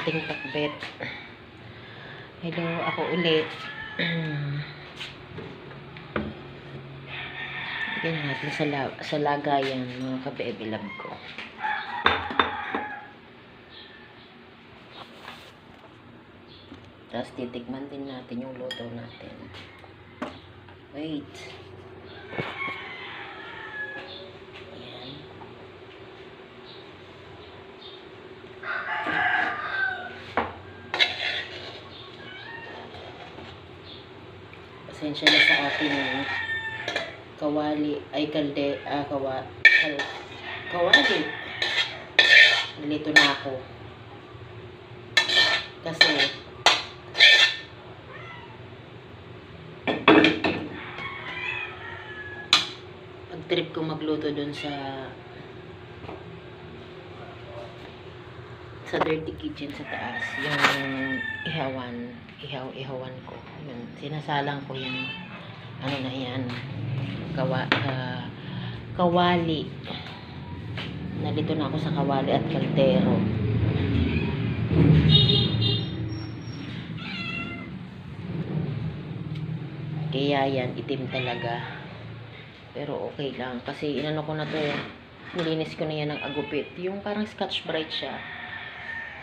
ating pakbet. Hello, ako ulit. Lagyan natin sa, la sa lagayan mga kabebe love ko. Tapos titikman din natin yung luto natin. Wait. Pasensya na sa ating kawali, ay kalde, ah, kawa, kal, kawali. Nalito na ako. Kasi, pag trip ko magluto dun sa sa dirty kitchen sa taas yung ihawan ihaw ihawan ko. Yun sinasalang ko yung ano na yan kawa ka- kawali. Nalito na ako sa kawali at kaldero. Kaya yan itim talaga. Pero okay lang kasi inano ko na to nilinis ko na yan ng agupit. Yung parang scotch bright siya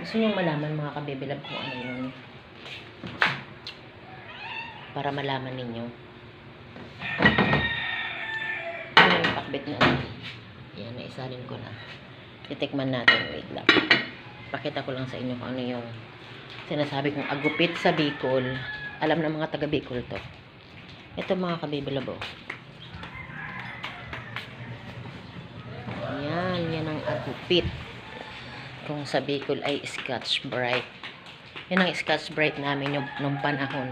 gusto nyo malaman mga kabibilab kung ano yun. Para malaman ninyo. Ano yung pakbet na ano yan naisalin ko na. Titikman natin. Wait lang. Pakita ko lang sa inyo kung ano yung sinasabi kong agupit sa Bicol. Alam ng mga taga Bicol to. Ito mga kabibilabo yan yan ang agupit kung sa Bicol ay Scotch Bright. Yan ang Scotch Bright namin yung, nung panahon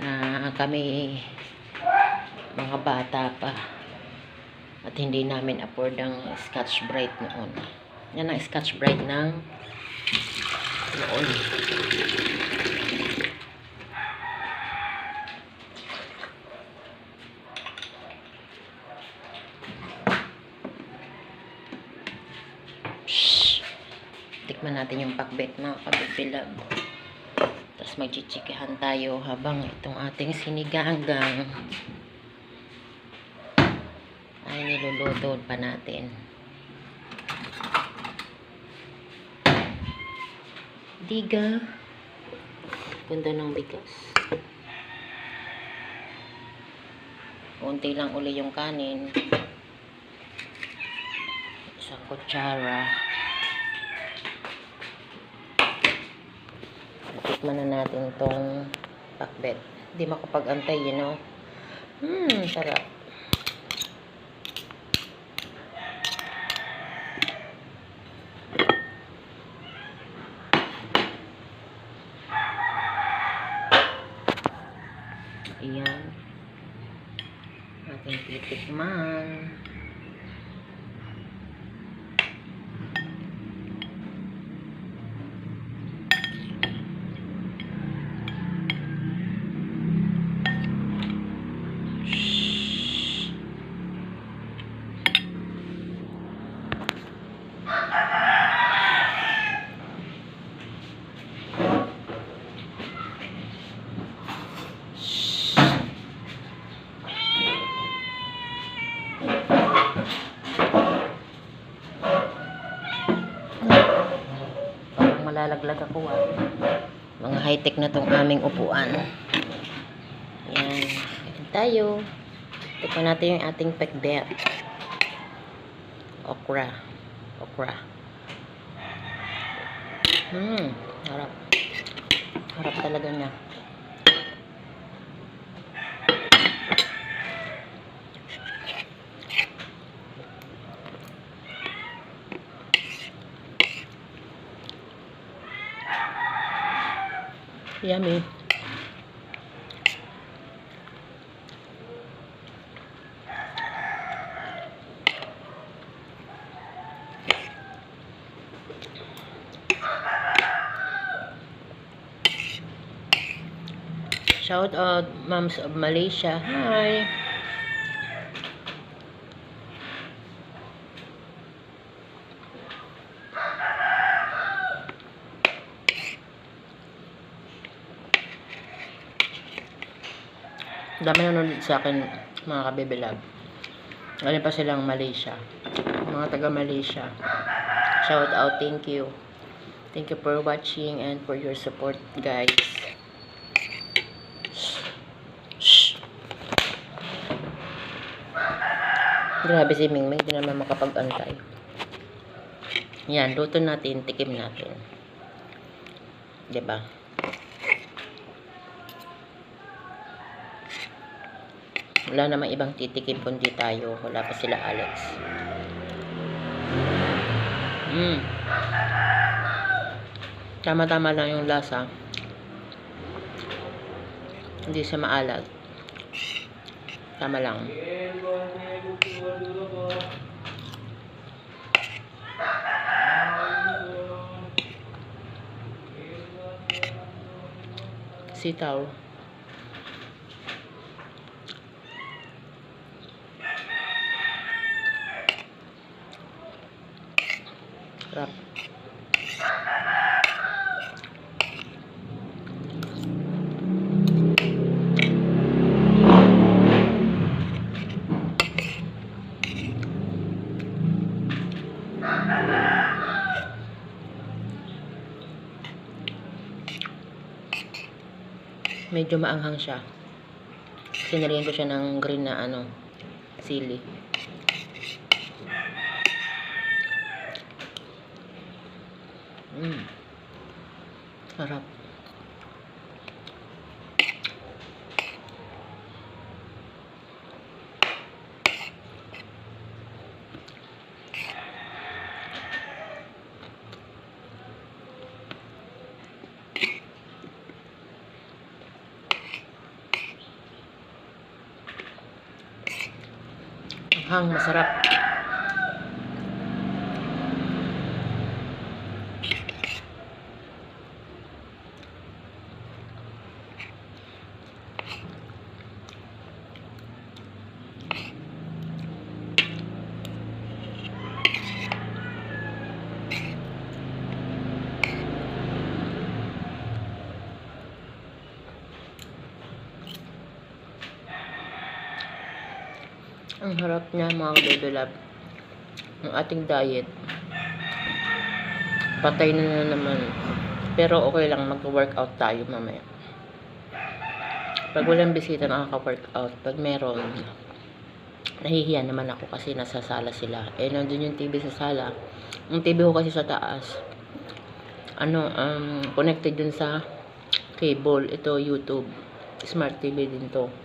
na kami mga bata pa at hindi namin afford ang Scotch Bright noon. Yan ang Scotch Bright ng noon. Shhh. Tikman natin yung pakbet mga kabibilab. Tapos magchichikahan tayo habang itong ating siniganggang ay niluluto pa natin. Diga. Ganda ng bigas. Unti lang uli yung kanin. Isang kutsara. Tikman na natin itong pakbet. Hindi makapag-antay, you know. Hmm, sarap. Ayan. Ating titikman. Parang malalaglag ako ah. Mga high-tech na tong aming upuan. Yan. Yan tayo. Tikman natin yung ating pekbet. Okra. Okra. Hmm. Harap. Harap talaga niya. Yummy. Shout out moms of Malaysia. Hi. Dami nanonood sa akin, mga kabibilab. Galing pa silang Malaysia. Mga taga Malaysia. Shout out, thank you. Thank you for watching and for your support, guys. Shh. Grabe si Mingming, hindi naman makapag-antay. Yan, luto natin, tikim natin. 'Di ba? Wala namang ibang titikim kundi tayo. Wala pa sila Alex. Mm. Tama-tama lang yung lasa. Hindi siya maalat. Tama lang. Sitaw. Sarap. Medyo maanghang siya. Sinarihan ko siya ng green na ano, sili. Mm. Sarap. Hang, masarap. Ang harap niya mga love. Ang ating diet. Patay na na naman. Pero okay lang mag-workout tayo mamaya. Pag walang bisita nakaka-workout. Pag meron, nahihiya naman ako kasi nasa sala sila. Eh, nandun yung TV sa sala. Yung TV ko kasi sa taas. Ano, um, connected dun sa cable. Ito, YouTube. Smart TV din to.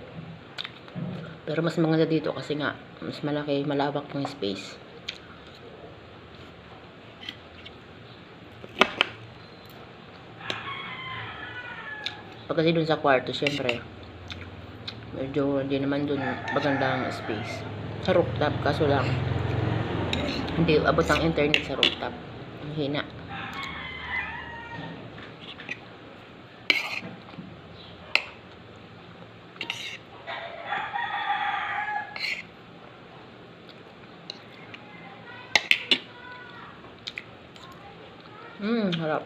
Pero mas maganda dito kasi nga, mas malaki, malawak yung space. Pag kasi dun sa kwarto, syempre, medyo hindi naman dun magandang space. Sa rooftop, kaso lang, hindi abot ang internet sa rooftop. Ang hina. Mmm, harap.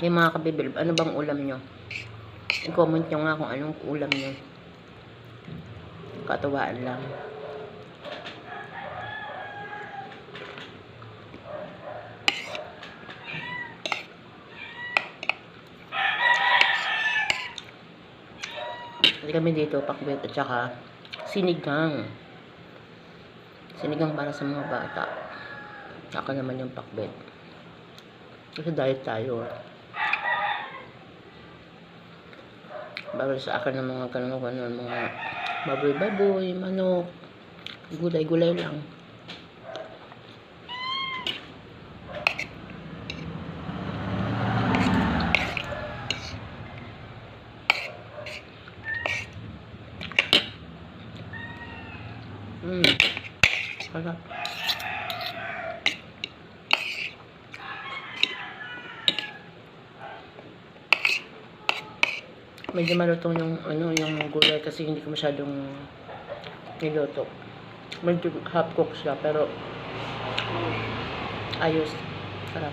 Yung mga kabibilb, ano bang ulam nyo? I-comment nyo nga kung anong ulam nyo. Katuwaan lang. Hindi kami dito, pakbet at saka sinigang. Sinigang para sa mga bata. Saka naman yung pakbet. Kasi diet tayo. Bawal sa akin ng mga ganun ganun mga baboy-baboy, manok, gulay-gulay lang. Mm. Sarap. Medyo malutong yung ano yung gulay kasi hindi ko masyadong niluto. Medyo half cook siya, pero ayos. Sarap.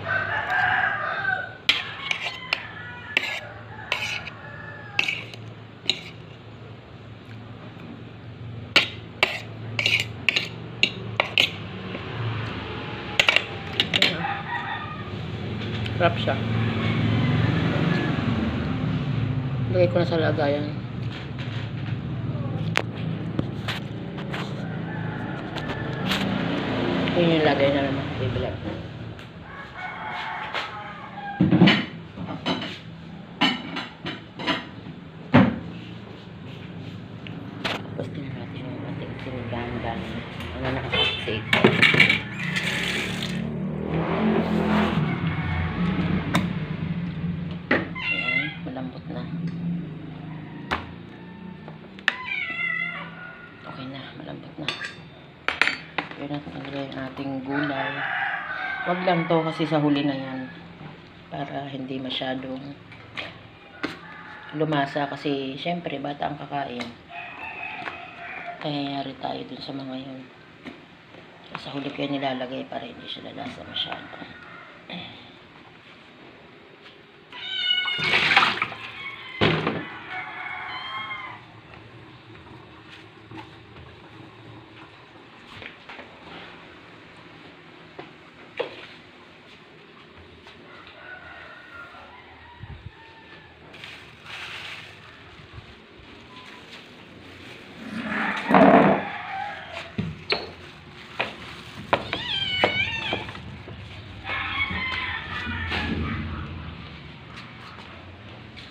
Ayan. Sarap siya. Lagay ko na sa lagayan. Yun yung lagay na naman. Bibilag. Lang to kasi sa huli na yan. Para hindi masyadong lumasa kasi syempre bata ang kakain. Kaya yari tayo dun sa mga yun. Sa huli ko nilalagay para hindi siya lalasa masyado.